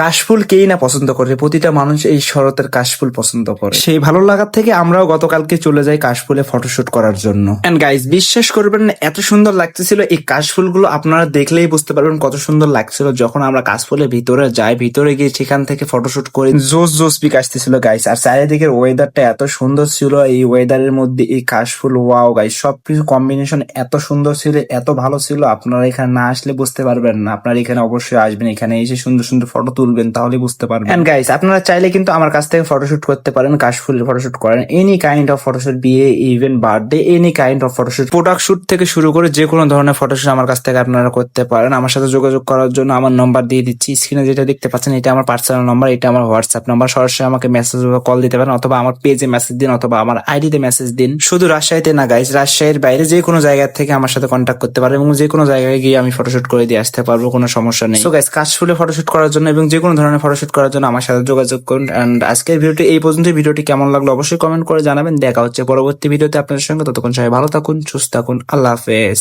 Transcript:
কাশফুল কেই না পছন্দ করে? প্রতিটা মানুষ এই শরতের কাশফুল পছন্দ করে। সেই ভালো লাগার থেকে আমরাও গতকালকে চলে যাই কাশফুলে ফটোশুট করার জন্য। এন্ড গাইস বিশ্বাস করবেন না, এত সুন্দর লাগতেছিল। এই কাশফুলগুলো আপনারা দেখলেই বুঝতে পারবেন কত সুন্দর লাগছিল। যখন আমরা কাশফুলের ভিতরে যাই, ভিতরে গিয়ে সেখান থেকে ফটোশুট করি, জোস জোস পিক আসতেছিল গাইস আর চারিদিকের ওয়েদারটা এত সুন্দর ছিল, এই ওয়েদারের মধ্যে এই কাশফুল ওয়াও গাইস সবকিছু কম্বিনেশন এত সুন্দর ছিল, এত ভালো ছিল। আপনারা এখানে না আসলে বুঝতে পারবেন না। আপনারা এখানে অবশ্যই আসবেন, এখানে এসে সুন্দর সুন্দর ফটো তুলবেন তাহলে বুঝতে পারবেন। এন্ড গাইস আপনারা চাইলে কিন্তু আমার কাছ থেকে ফটোশুট করতে পারেন কাশফুলের ফটোশুট করেন এনি কাইন্ড অফ ফটোশুট বিয়ে even birthday any kind of photoshoot product shoot থেকে শুরু করে যে কোনো ধরনের ফটোশুট আমার কাছ থেকে আপনারা করতে পারেন। আমার সাথে যোগাযোগ করার জন্য আমার নম্বর দিয়ে দিচ্ছি। স্ক্রিনে যেটা দেখতে পাচ্ছেন এটা আমার পার্সোনাল নাম্বার এটা আমার হোয়াটসঅ্যাপ নাম্বার সরাসরি আমাকে মেসেজ বা কল দিতে পারেন অথবা আমার পেজে মেসেজ দিন অথবা আমার আইডিতে মেসেজ দিন। শুধু রাজশাহীতে না গাইস রাজশাহীর বাইরে যে কোনো জায়গা থেকে আমার সাথে কন্ট্যাক্ট করতে পারেন এবং যে কোনো জায়গায় গিয়ে আমি ফটোশুট করে দিয়ে আসতে পারব কোনো সমস্যা নেই। সো গাইস কাশফুলে ফটোশুট করার জন্য এবং যে কোনো ধরনের ফটোশুট করার জন্য আমার সাথে যোগাযোগ করুন। অ্যান্ড আজকের ভিডিওটি এই পর্যন্ত ভিডিওটি কেমন লাগল অবশ্যই কমেন্ট করে জানাবেন। দেখা হচ্ছে পরবর্তী ভিডিওতে আপনাদের সঙ্গে। ততক্ষণ সবাই ভালো থাকুন, সুস্থ থাকুন। আল্লাহ হাফেজ।